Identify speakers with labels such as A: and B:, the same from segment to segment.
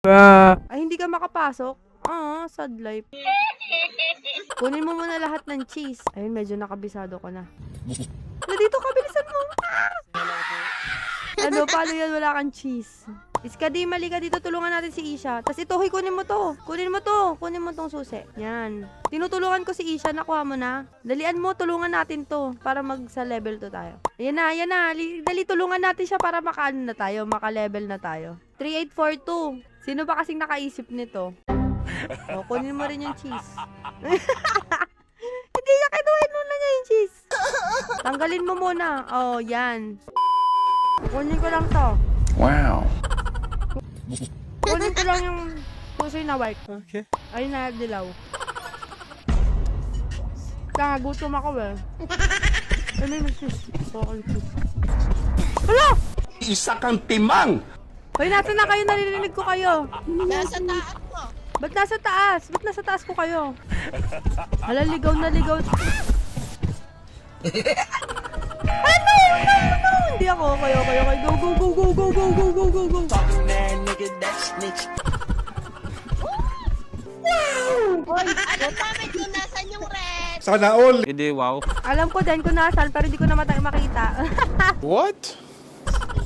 A: Ay, hindi ka makapasok? Ah, sad life. Kunin mo muna lahat ng cheese. Ayun, medyo nakabisado ko na. Na dito ka, bilisan mo. Ah! Ano, paano yan? Wala kang cheese. Iska di, mali ka dito. Tulungan natin si Isha. Tapos ito, hoy, kunin mo to. Kunin mo to. Kunin mo tong susi. Yan. Tinutulungan ko si Isha. Nakuha mo na. Dalian mo, tulungan natin to. Para mag sa level to tayo. Ayan na, ayan na. Li- Dali, tulungan natin siya para makaano na tayo. Maka-level na tayo. 3842. Sino ba kasing nakaisip nito? O, kunin mo rin yung cheese. Hindi niya kinuhin muna niya yung cheese. Tanggalin mo muna. Oh, yan. Kunin ko lang to.
B: Wow.
A: Kunin ko lang yung pusoy na white.
B: Okay.
A: Ay, na dilaw. Kakagutom ako eh. Ano yung cheese? Okay, cheese. Hala!
B: Isa kang timang!
A: Hoy, nasa na kayo? Narinig ko kayo.
C: Nasa taas mo.
A: Ba't nasa taas? Ba't nasa taas ko kayo? Hala, ligaw na ligaw. ano? Hindi ako. Okay, okay, okay. Go, go, go, go, go, go, go, go, go, go.
C: Hoy, alam namin kung nasan yung red.
B: Sana all!
D: Hindi, wow.
A: Alam ko din kung nasan, pero hindi ko na mata- makita.
B: What?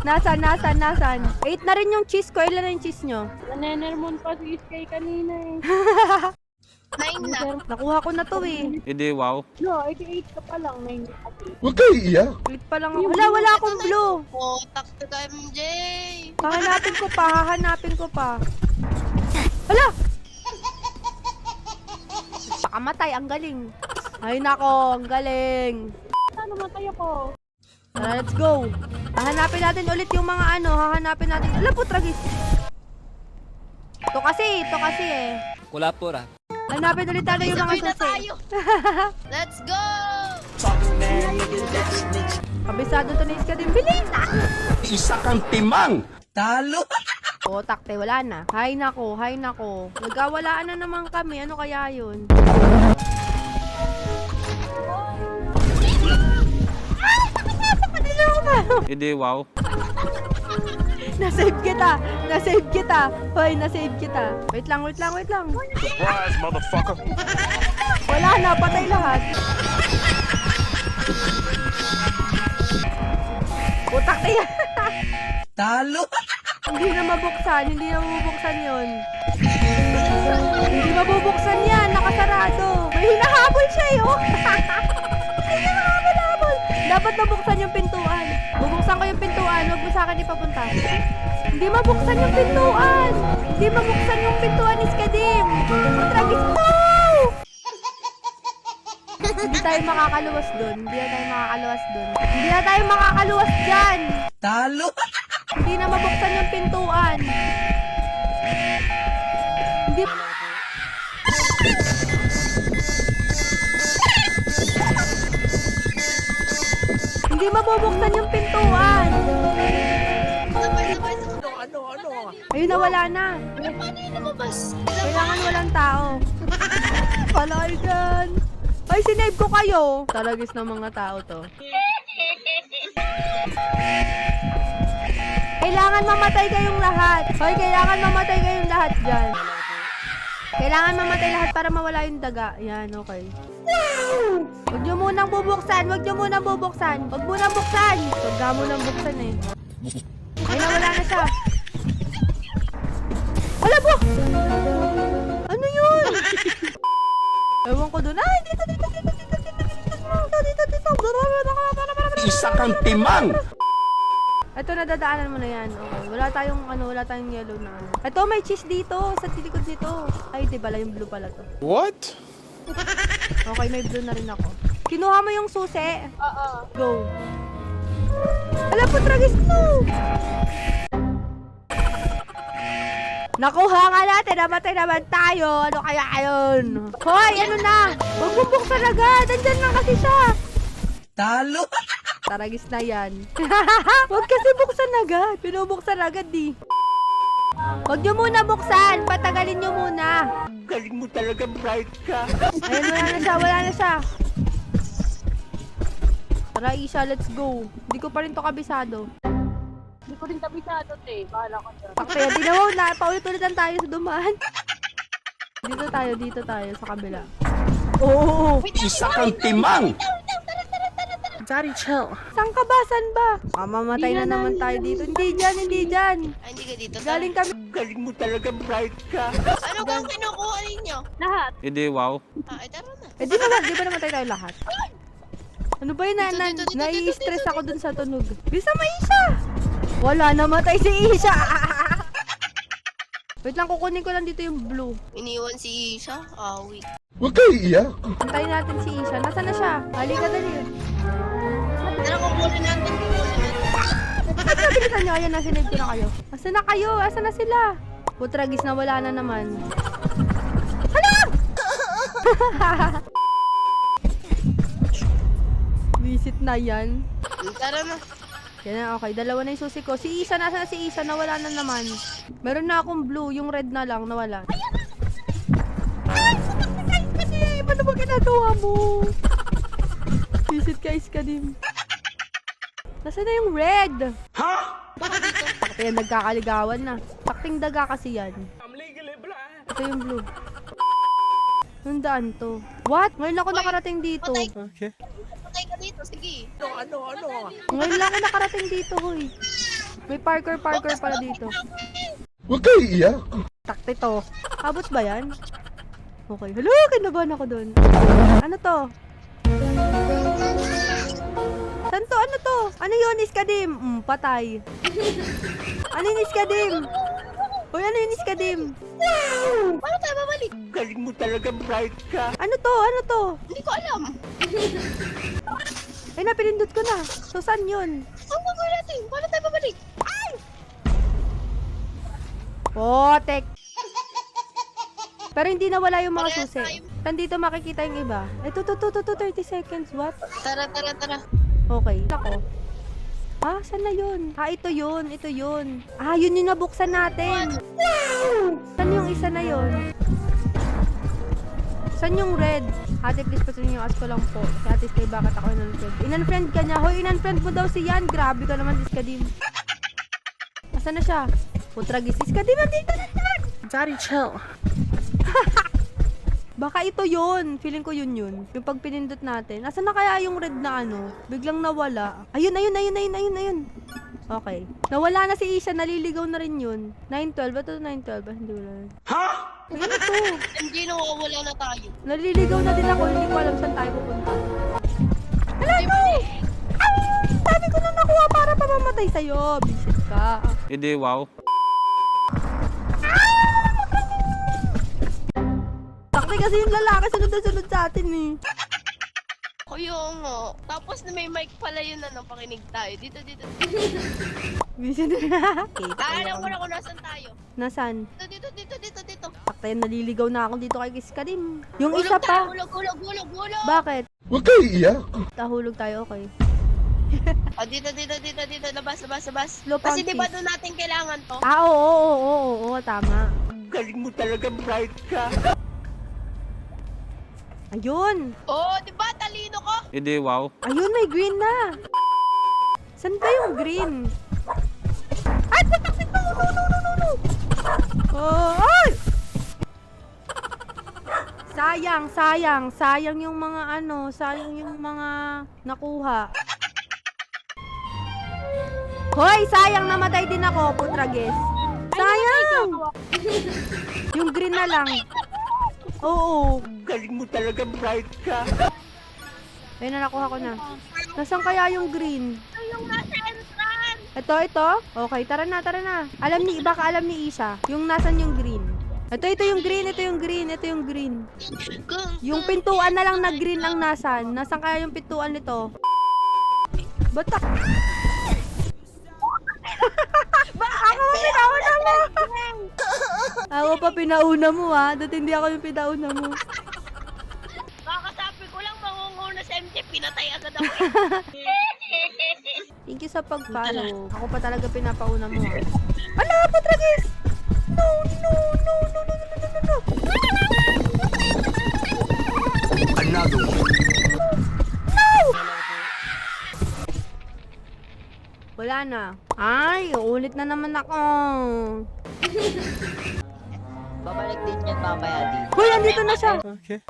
A: nasan, nasan, nasan? Eight na rin yung cheese ko. Ilan na yung cheese nyo?
E: Nanenermon pa si Iskay kanina eh.
C: Nine na.
A: Nakuha ko na to eh.
D: Hindi, wow.
E: No, 88 ka pa lang. 90 ka pa.
B: Huwag kayo iiyak.
A: Eight pa lang ako. Wala, wala akong blue.
C: Potak ka MJ.
A: Hahanapin ko pa, hahanapin ko pa. Hala! Pakamatay, ang galing. Ay nako, ang galing.
E: Ano matay ako?
A: Tara, let's go. Hahanapin natin ulit yung mga ano, hahanapin natin. Ala po, tragis. Ito kasi, ito kasi eh.
D: Kulapura.
A: Hanapin ulit natin yung mga
C: Sabay na
A: susi.
C: tayo. Let's go!
A: Kabisado to na iska din. Bilis! Ah!
B: Isa kang timang!
A: O, takte, wala na. Hay nako, hay nako. Nagkawalaan na naman kami. Ano kaya yun?
D: Hindi, wow.
A: Nasave kita! Nasave kita! Hoy, nasave kita. Wait lang, wait lang, wait lang.
B: Surprise, motherfucker!
A: Wala na, patay lahat. Utak na yan.
B: Talo!
A: hindi na mabuksan, hindi na mabubuksan yun. hindi mabubuksan yan, nakasarado. May hinahabol siya eh, oh. akin ipapunta. Hindi mabuksan yung pintuan. Hindi mabuksan yung pintuan, Iskadim. Tragis mo! Hindi tayo makakaluwas dun. Hindi na tayo makakaluwas dun. Hindi na tayo makakaluwas dyan.
B: Talo!
A: Hindi na mabuksan yung pintuan. Hindi... Hindi mabubuksan yung pintuan.
C: Sabay.
A: Ayun na, wala na.
C: Paano yun lumabas?
A: Kailangan walang tao. Wala kayo dyan. Ay, sinave ko kayo. Talagis ng mga tao to. Kailangan mamatay kayong lahat. Hoy, kailangan mamatay kayong lahat dyan. Kailangan mamatay lahat para mawala yung daga. Yan, okay. Huwag nyo munang bubuksan. Huwag nyo munang bubuksan. Huwag munang buksan. Huwag ka munang buksan eh. Ay, nawala na siya. Wala po! Ano yun? Ewan ko dun. Ay, dito, dito, dito, dito, dito, dito, dito, dito, dito.
B: Isa kang timang!
A: Ito, nadadaanan mo na yan. Okay. Wala tayong, ano, wala tayong yellow na ano. Ito, may cheese dito. Sa tilikod nito. Ay, di bala, yung blue pala to.
B: What?
A: Okay, may blue na rin ako. Kinuha mo yung susi.
E: Oo.
A: Go. Alam po, tragis mo! Nakuha nga natin, namatay naman tayo. Ano kaya yun? Hoy, ano na? Huwag mong buksan agad. Andyan lang kasi siya.
B: Talo!
A: Taragis na yan. Huwag kasi buksan agad. Pinubuksan agad di. Huwag nyo muna buksan. Patagalin nyo muna.
B: Galing mo talaga, bright ka!
A: Ayun, wala na siya, wala na siya. Tara, Isha, let's go. Hindi ko pa rin to kabisado.
E: Ko ko rin kabisado, te. Bahala ka dyan.
A: Kaya di na, paulit-ulitan tayo sa dumaan. dito tayo, dito tayo, sa kabila. Oo!
B: Isa kang timang.
A: Saan ka ba? Saan ba? Mamamatay na naman tayo dito. Hindi dyan, hindi dyan.
C: Ah, hindi ka dito.
A: Galing kami.
B: Galing mo talaga, bright ka.
C: Ano bang kinukuha ninyo?
E: Lahat.
D: Hindi, wow.
C: Ah, ay, tara na.
A: Eh di ba, di ba namatay tayo lahat? Ano ba yun? Na, na, nai-stress ako dun sa tunog. Bisa may isa! Wala, namatay si Isha! Wait lang, kukunin ko lang dito yung blue.
C: Iniwan si Isha. Awi.
B: Huwag kayo iyak.
A: Antayin natin si Isha. Nasaan na siya? Halika dali.
C: Tara, kukunin natin. Kukunin natin.
A: Bakit nabilisan nyo? Ayan, nasinave ko na kayo. Asa na kayo? Asa na sila? Putragis na wala na naman. Hala! Visit na yan.
C: Tara na.
A: Yan na, okay. Dalawa na yung susi ko. Si Isa, nasa na si Isa? Nawala na naman. Meron na akong blue. Yung red na lang, nawala. Ay! Guys, kasi! Paano ba ginagawa mo? Visit ka, Iska din. Nasaan na yung red?
B: Ha?
A: Kaya nagkakaligawan na. Sakting daga kasi yan. Ito yung blue. Yung daan to. What? Ngayon ako nakarating dito.
C: Patay. Patay ka dito. Sige.
A: Ngayon lang ako nakarating dito, hoy. May parkour parkour pala dito.
B: Huwag kayo iyak.
A: Takti to. Abot ba yan? Okay. Hello, kinabahan ako doon. Ano to? Saan to? Ano to? Ano yun, Iskadim? Mm, patay. Ano yun, Iskadim? Uy, ano yun, Iskadim?
C: Paano tayo babalik?
B: Galing mo talaga, bright ka.
A: Ano to? Ano to?
C: Hindi ko alam.
A: Ay, napinindot ko na. So, saan yun?
C: Ang gagawin natin? Paano tayo babalik?
A: Potek! Pero hindi nawala yung mga
C: Parehas
A: susi.
C: tayo.
A: Nandito makikita yung iba. Ito, to, to, to, to, 30 seconds. What?
C: Tara, tara, tara.
A: Okay. Ako. Ah, saan na yun? Ah, ito yun. Ito yun. Ah, yun yung nabuksan natin. Saan yung isa na yun? Saan yung red? Ate, please patuloy yung ask ko lang po. Si Ate Stay, bakit ako in-unfriend? In-unfriend ka niya. Hoy, in-unfriend mo daw si Yan. Grabe ka naman, Iskadim. Asan na siya? Putragis. Iskadim, nandito na yan!
D: Daddy, chill.
A: Baka ito yun. Feeling ko yun yun. Yung pag pinindot natin. Nasaan na kaya yung red na ano? Biglang nawala. Ayun, ayun, ayun, ayun, ayun, ayun. Okay. Nawala na si Isha. Naliligaw na rin yun. 912. Ito 912. Ah, hindi wala.
B: Ha?
A: Ayun ito.
C: Hindi nawawala na tayo.
A: Naliligaw na din ako. Hindi ko alam saan tayo pupunta. Hala, no! Ah! Sabi ko na nakuha para pamamatay sa'yo. Bisit ka.
D: Hindi, wow.
A: Takti kasi yung lalaki sunod na sunod sa atin eh.
C: Kuya mo. Tapos na may mic pala yun ano, pakinig tayo. Dito, dito.
A: Bisit na. okay,
C: Alam ko na kung nasan tayo.
A: Nasaan?
C: Dito, dito, dito, dito, dito.
A: Takti, naliligaw na ako dito kay Kiskadim. Yung
C: Hulog
A: isa
C: tayo,
A: pa.
C: Hulog, hulog, hulog, hulog.
A: Bakit?
B: Huwag kayo iyak.
A: Tahulog tayo, okay.
C: Ah, dito, dito, dito, dito. Labas, labas, labas. Kasi di ba doon natin kailangan to?
A: Ah, oo, oo, oo, oo, oo, tama.
B: Galing mo talaga, bright ka.
A: Ayun!
C: Oo, oh, di ba? Talino ko.
D: Hindi, wow.
A: Ayun, may green na! Saan ba yung green? Ay, pataksin ko! No, no, no, no, no! Oh, ay! Sayang, sayang, sayang yung mga ano, sayang yung mga nakuha. Hoy, sayang namatay din ako, putragis. Sayang! Yung green na lang. Oo.
B: Galing mo talaga, bright ka.
A: Ayun na, nakuha ko na. Nasaan kaya yung green?
C: Yung nasa entrance.
A: Ito, ito? Okay, tara na, tara na. Alam ni, baka alam ni Isa, yung nasan yung green. Ito, ito yung green, ito yung green, ito yung green. Yung pintuan na lang na green ang nasan. Nasaan kaya yung pintuan nito? Ba't ako pa pinauna mo! ako pa pinauna mo ha. Dati hindi ako yung pinauna mo.
C: Baka Kakasabi ko lang mangunguna sa MJ, pinatay agad ako.
A: Thank you sa pag-follow. Ako pa talaga pinapauna mo ha. Ala, Patragis! No, no, no, no, no, no, no, no!
B: Another
A: Wala na. Ay, ulit na naman ako.
D: Babalik din yan mamaya dito.
A: Hoy, andito na siya.
B: Okay.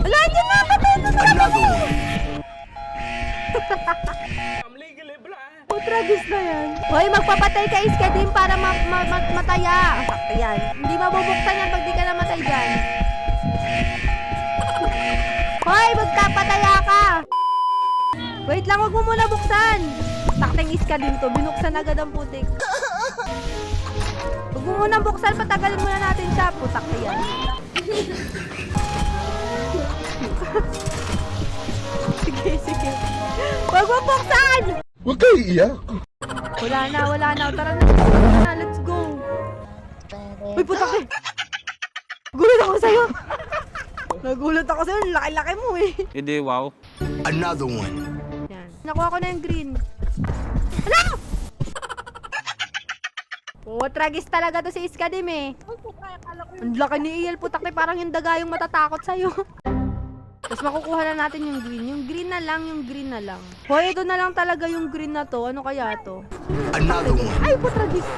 A: Wala, andyan na. Patay na.
B: Another one.
A: Putragis na yan. Hoy, magpapatay ka iska din para ma ma ma mataya. Sakto yan. Hindi mabubuksan yan pag di ka namatay dyan. Hoy, ka. Wait lang, wag mo muna buksan. Takting iska din to. Binuksan agad ang putik. Huwag mo muna buksan. Patagalin muna natin siya. Putak na yan. sige, sige. Huwag mo buksan!
B: Huwag kayo iiyak.
A: Wala na, wala na. Tara na, tara na. Let's go. Uy, putak eh. Gulat ako sa'yo. Nagulat ako sa'yo. Laki-laki mo eh.
F: Hindi, wow.
B: Another one.
A: Nakuha ko na yung green. Hala! Oh, tragis talaga to si Iskadim eh. Ang laki ni Iel, putak na parang yung daga yung matatakot sa'yo. Tapos makukuha na natin yung green. Yung green na lang, yung green na lang. Hoy, ito na lang talaga yung green na to. Ano kaya to?
B: Another one.
A: Ay, putragis!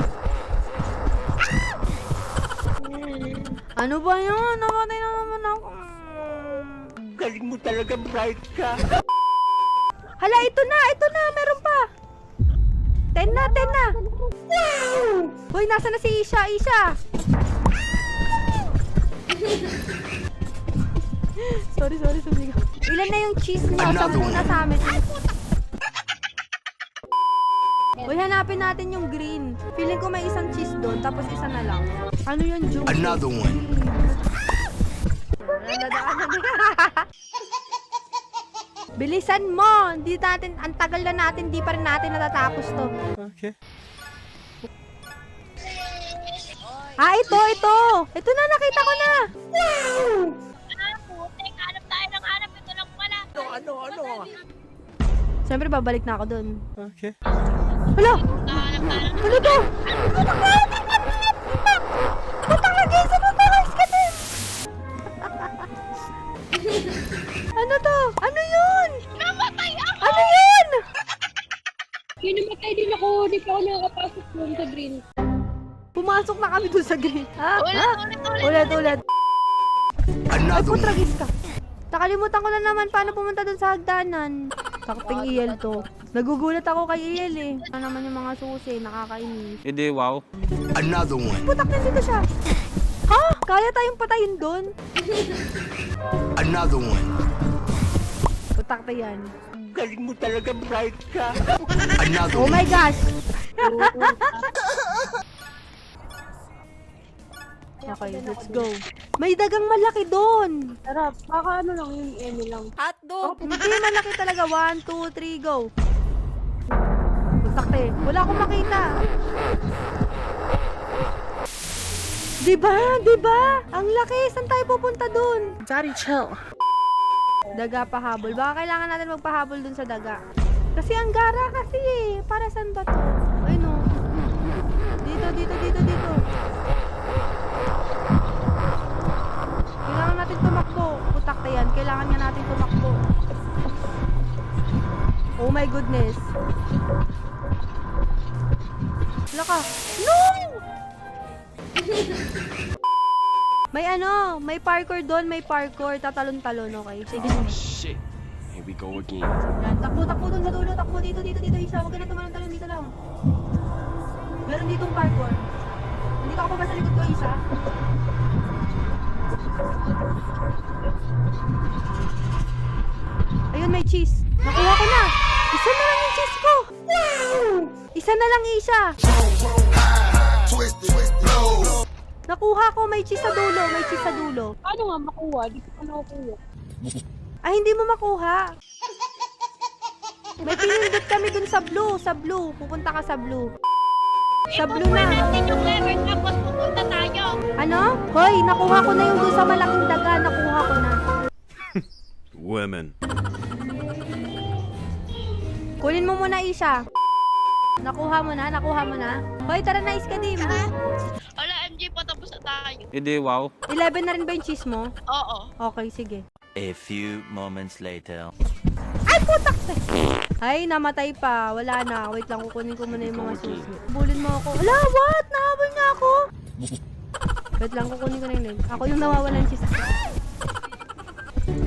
A: Ano ba yun? Namatay na naman ako.
B: Galing mo talaga, bright ka.
A: Hala, ito na! Ito na! Meron pa! Ten na! Ten na! Hoy, nasa na si Isha? Isha! sorry, sorry, sumigaw. Ilan na yung cheese nyo?
B: Another
A: Sampu na
B: one.
A: sa amin. Hoy, hanapin natin yung green. Feeling ko may isang cheese doon, tapos isa na lang. Ano yun, Juicy?
B: Another one.
A: Nadadaanan na. Bilisan mo! Hindi natin, ang tagal na natin, di pa rin natin natatapos to.
B: Okay.
A: Ah, ito, ito! Ito na, nakita ko na!
C: Putik. Hanap tayo ng hanap. Ito lang pala.
B: Ano, ano, ano?
A: Siyempre, babalik na ako doon.
B: Okay.
A: Hala!
C: Hanap tayo.
A: Ano to? Putang na! Ano to? Guys, kasi! ano to? Ano yun?
C: Namatay ako!
A: Ano yun?
E: Yun namatay din ako, di pa ako nakakapasok doon sa green.
A: Pumasok na kami doon sa green. Ha?
C: Ulit,
A: Ha?
C: ulit, ulit.
A: Ulit, ulit. Ay, putragis ka. Nakalimutan ko na naman paano pumunta doon sa hagdanan. Sakting iyel to. Nagugulat ako kay iyel eh. Ano naman yung mga susi, nakakainis.
F: Hindi, wow.
B: Another one.
A: Putak na dito siya. Ha? Kaya tayong patayin doon?
B: Another one.
A: Putak na yan.
B: Galing mo talaga, bright ka. Another
A: Oh my gosh! okay, let's go. May dagang malaki doon.
E: Sarap, baka ano lang yung Emmy lang.
A: Hindi, malaki talaga. One, two, three, go. Putak eh. Wala akong makita. Diba? Diba? Ang laki. Saan tayo pupunta doon?
E: Daddy, chill.
A: Daga pahabol. Baka kailangan natin magpahabol dun sa daga. Kasi ang gara kasi eh. Para saan ba to? Ay no. Dito, dito, dito, dito. Kailangan natin tumakbo. Putak na yan. Kailangan nga natin tumakbo. Oh my goodness. Wala ka. No! May ano, may parkour doon, may parkour. Tatalon-talon, okay? Sige.
G: Shit. Here we go again.
A: Yan, takbo, takbo doon sa dulo, takbo dito, dito, dito, isa. Huwag ka na tumalon-talon dito lang. Meron ditong parkour. Nandito ako ba sa likod ko, isa? Ayun, may cheese. Nakuha ko na. Isa na lang yung cheese ko. Isa na lang isa. Nakuha ko, may cheese sa dulo, may cheese sa dulo.
E: Paano nga makuha? Di ko pa nakukuha.
A: Ay, hindi mo makuha. May pinindot kami dun sa blue, sa blue. Pupunta ka sa blue. Sa blue na.
C: natin yung lever tapos pupunta tayo.
A: Ano? Hoy, nakuha ko na yung dun sa malaking daga. Nakuha ko na.
G: Women.
A: Kunin mo muna isa. Nakuha mo na, nakuha mo na. Hoy, tara na, Iskadim.
C: Wala,
F: Hindi, wow.
A: 11 na rin ba yung cheese mo?
C: Oo.
A: Okay, sige.
H: A few moments later.
A: Ay, putak! Ay, namatay pa. Wala na. Wait lang, kukunin ko muna yung mga susi. Bulin mo ako. Wala, what? Nahabol niya ako. Wait lang, kukunin ko na yung leg. Ako yung nawawalan cheese.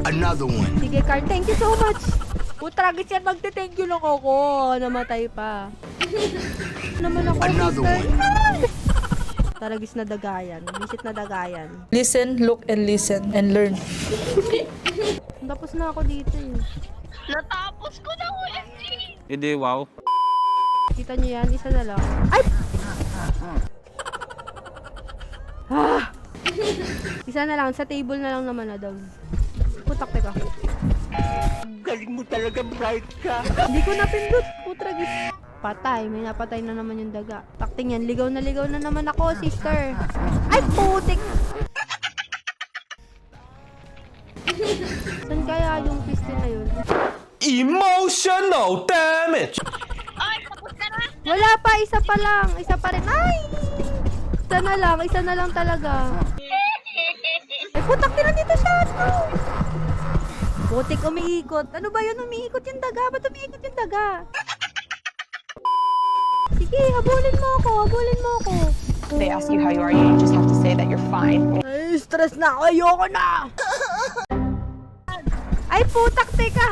B: Another one.
A: Sige, Carl. Thank you so much. Putragis yan. Magte-thank you lang ako. Namatay pa. naman ako,
B: Another
A: sister.
B: one.
A: Taragis na dagayan. Visit na dagayan.
F: Listen, look, and listen, and learn.
A: Tapos na ako dito eh.
C: Natapos ko na OMG!
G: Hindi, wow.
A: Kita niyo yan? Isa na lang. Ay! Ah! Isa na lang. Sa table na lang naman na daw. Putak, teka.
B: Galing mo talaga, bright ka.
A: Hindi ko napindot. Putragis. Patay. May napatay na naman yung daga. Takting yan. Ligaw na ligaw na naman ako, sister. Ay, putik! Saan kaya yung pistol na yun?
G: Emotional damage!
C: Ay, tapos ka na!
A: Wala pa, isa pa lang. Isa pa rin. Ay! Isa na lang, isa na lang talaga. Ay, putak din dito siya. No. Putik umiikot. Ano ba yun? Umiikot yung daga. Ba't umiikot yung daga? Sige, habulin mo ako. Habulin mo ako.
H: they ask you how you are, you just have to say that you're fine.
A: Ay, stress na ako. Ayoko na. Ay, putak, teka.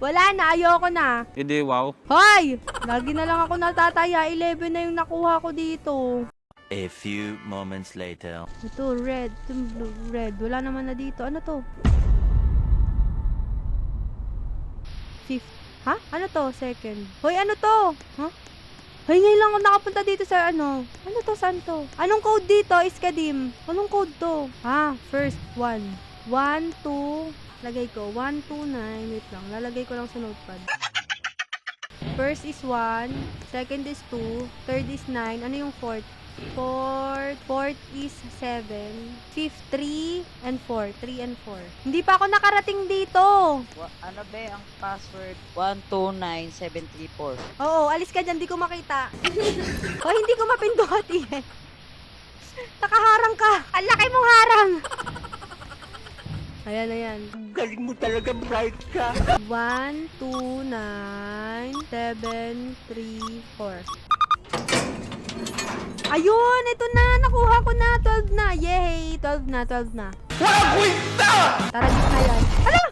A: Wala na, ayoko na.
G: Hindi, wow.
A: Hoy! Lagi na lang ako natataya. 11 na yung nakuha ko dito.
I: A few moments later.
A: Ito, red. Ito, blue, red. Wala naman na dito. Ano to? Fifth. Ha? Ano to? Second. Hoy, ano to? Ha? Hoy, ngayon lang ako nakapunta dito sa ano. Ano to? Saan to? Anong code dito? Iskadim. Anong code to? Ah, first one. One, two. Lagay ko. One, two, nine. Wait lang. Lalagay ko lang sa notepad. First is 1, second is 2, third is 9, ano yung fourth? Fourth, fourth is 7, fifth 3, and 4. 3 and 4. Hindi pa ako nakarating dito.
D: Wa- ano ba ang password? 129734.
A: Oo, alis ka dyan, di ko makita. o, hindi ko mapindot eh. Nakaharang ka. Ang laki mong harang. Ayan, ayan.
B: Galing mo talaga, bright ka.
A: 1, 2, 9, 7, 3, 4. Ayun! Ito na! Nakuha ko na! 12 na! Yay! 12 na, 12 na.
B: Walang kwenta!
A: Tara, gis na yan. Ala!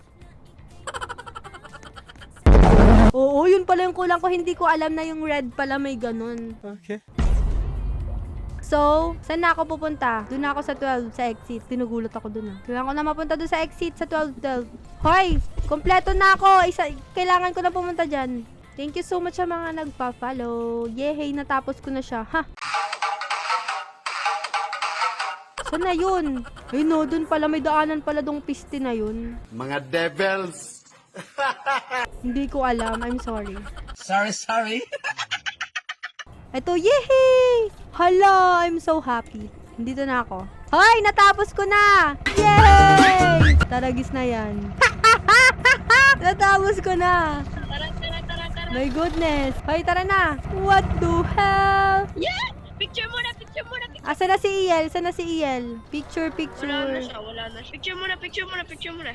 A: Oo, yun pala yung kulang ko. Hindi ko alam na yung red pala may ganun.
G: Okay.
A: So, saan na ako pupunta? Doon ako sa 12, sa exit. Pinugulat ako doon ah. Kailangan ko na mapunta doon sa exit, sa 12, 12. Hoy! Kompleto na ako! Isa, kailangan ko na pumunta dyan. Thank you so much sa mga nagpa-follow. Yehey, natapos ko na siya. Ha? Saan na yun? Ay no, doon pala may daanan pala dong piste na yun.
B: Mga devils!
A: Hindi ko alam. I'm sorry.
B: Sorry, sorry.
A: Ito, yehey! Hala, I'm so happy. Dito na ako. Hoy, natapos ko na! Yay! Taragis na yan. natapos ko na.
C: Tara, tara, tara, tara!
A: My goodness. Hoy, tara na. What the hell?
C: Yeah! Picture muna, picture muna,
A: Asa na si Iel? Saan na si Iel? Picture,
C: Wala na
A: picture.
C: siya, wala na siya. Picture muna, picture muna, picture muna.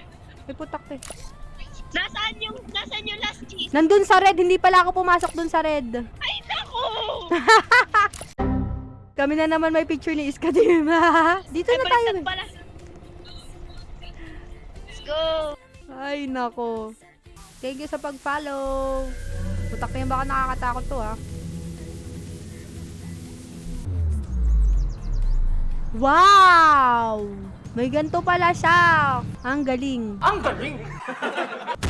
A: May putak eh.
C: Nasaan yung, nasaan yung last cheese?
A: Nandun sa red. Hindi pala ako pumasok dun sa red.
C: Ay, naku!
A: Kami na naman may picture ni Iskadim. Dito
C: Ay,
A: na tayo.
C: pala. Let's go!
A: Ay, nako. Thank you sa pag-follow. Putak na yan, baka nakakatakot to, ha. Wow! May ganito pala siya. Ang galing. Ang galing!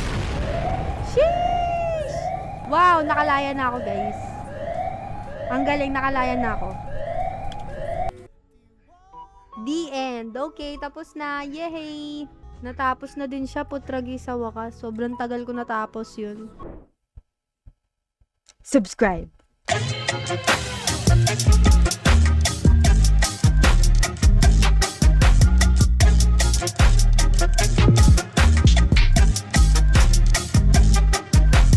A: Sheesh! Wow, nakalaya na ako, guys. Ang galing, nakalaya na ako. The end. Okay, tapos na. Yay! Natapos na din siya, putragi sa wakas. Sobrang tagal ko natapos yun. Subscribe.